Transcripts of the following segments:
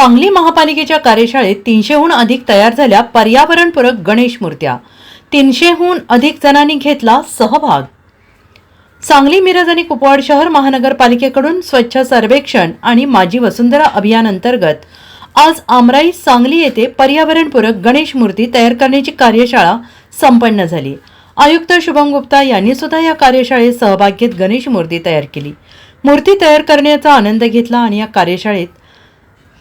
सांगली महापालिकेच्या कार्यशाळेत तीनशेहून अधिक तयार झाल्या पर्यावरणपूरक गणेश मूर्त्या. तीनशेहून अधिक जणांनी घेतला सहभाग. सांगली मिरज आणि कुपवाड शहर महानगरपालिकेकडून स्वच्छ सर्वेक्षण आणि माझी वसुंधरा अभियान अंतर्गत आज आमराई सांगली येथे पर्यावरणपूरक गणेश मूर्ती तयार करण्याची कार्यशाळा संपन्न झाली. आयुक्त शुभम गुप्ता यांनी सुद्धा या कार्यशाळेत सहभाग घेत गणेश मूर्ती तयार केली. मूर्ती तयार करण्याचा आनंद घेतला आणि या कार्यशाळेत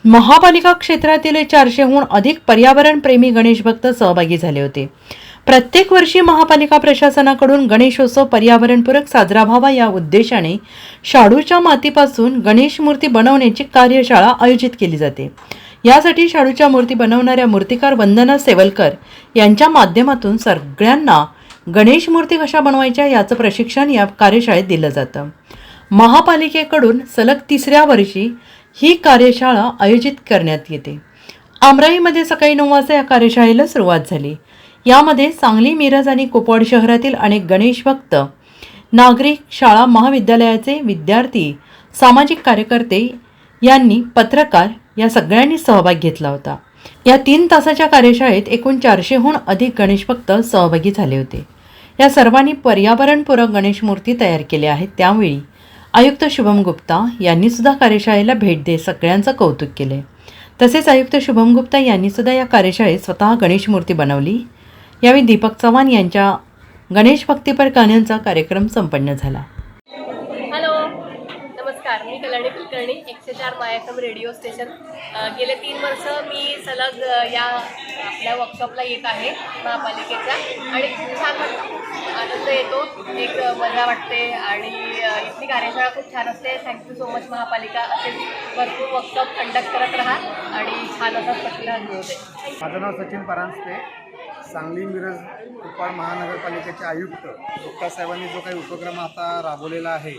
महापालिका क्षेत्रातील चारशेहून अधिक पर्यावरणप्रेमी गणेश भक्त सहभागी झाले होते. प्रत्येक वर्षी महापालिका प्रशासनाकडून गणेशोत्सव पर्यावरणपूरक साजरा व्हावा या उद्देशाने शाडूच्या मातीपासून गणेश मूर्ती बनवण्याची कार्यशाळा आयोजित केली जाते. यासाठी शाडूच्या मूर्ती बनवणाऱ्या मूर्तिकार वंदना सेवलकर यांच्या माध्यमातून सगळ्यांना गणेश मूर्ती कशा बनवायच्या याचं प्रशिक्षण या कार्यशाळेत दिलं जातं. महापालिकेकडून सलग तिसऱ्या वर्षी ही कार्यशाळा आयोजित करण्यात येते. आमराईमध्ये सकाळी नऊ वाजता या कार्यशाळेला सुरुवात झाली. यामध्ये सांगली मिरज आणि कोपवाड शहरातील अनेक गणेश भक्त नागरिक शाळा महाविद्यालयाचे विद्यार्थी सामाजिक कार्यकर्ते यांनी पत्रकार या सगळ्यांनी सहभाग घेतला होता. या तीन तासाच्या कार्यशाळेत एकूण चारशेहून अधिक गणेश भक्त सहभागी झाले होते. या सर्वांनी पर्यावरणपूरक गणेश मूर्ती तयार केल्या आहेत. त्यावेळी आयुक्त शुभम गुप्ता यांनीसुद्धा कार्यशाळेला भेट देत सगळ्यांचं कौतुक केले. तसेच आयुक्त शुभम गुप्ता यांनीसुद्धा या कार्यशाळेत स्वतः गणेश मूर्ती बनवली. यावेळी दीपक चव्हाण यांच्या गणेश भक्तीपर गाण्यांचा कार्यक्रम संपन्न झाला. कुलकर्णी एकशे चार मायाकम रेडिओ स्टेशन. गेले तीन वर्ष मी सलग या आपल्या वर्कशॉपला येत आहे महापालिकेच्या. आणि खूप छान आनंद येतो. एक मजा वाटते. आणि इथली कार्यशाळा खूप छान असते. थँक्यू सो मच महापालिका. असे भरपूर वर्कशॉप कंडक्ट करत राहा आणि छान असा प्रतिसाद मिळू दे माझं नाव सचिन परांजपे. सांगली मिरज कुपवाड महानगरपालिकेचे आयुक्त गुप्ता साहेबांनी जो काही उपक्रम आता राबवलेला आहे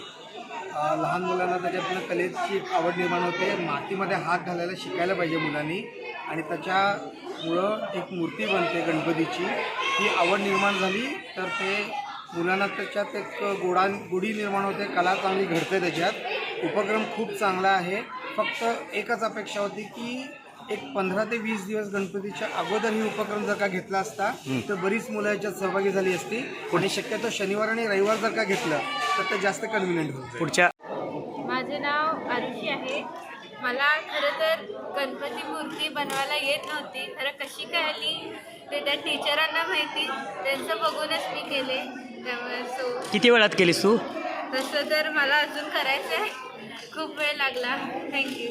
लहान मुलांना त्याच्यातून कलेची आवड निर्माण होते. मातीमध्ये हात घालायला शिकायला पाहिजे मुलांनी. आणि त्याच्यामुळं एक मूर्ती बनते गणपतीची. ही आवड निर्माण झाली तर ते मुलांना त्याच्यात एक गोडा गोडी निर्माण होते. कला चांगली घडते त्याच्यात. उपक्रम खूप चांगला आहे. फक्त एकच अपेक्षा होती की एक पंधरा ते वीस दिवस गणपतीच्या अगोदर ही उपक्रम जर का घेतला असता तर बरीच मुलं याच्यात सहभागी झाली असती. आणि शक्यतो शनिवार आणि रविवार जर का घेतलं तर ते जास्त कन्व्हिनियंट होतं पुढच्या माझे नाव आरुषी आहे. मला खरं तर गणपती मूर्ती बनवायला येत नव्हती. खरं कशी कळली ते त्या टीचरांना माहिती. त्यांचं बघूनच मी केले. त्यामुळे सो किती वेळात केलीस तू? तसं तर मला अजून करायचं आहे. खूप वेळ लागला. Thank you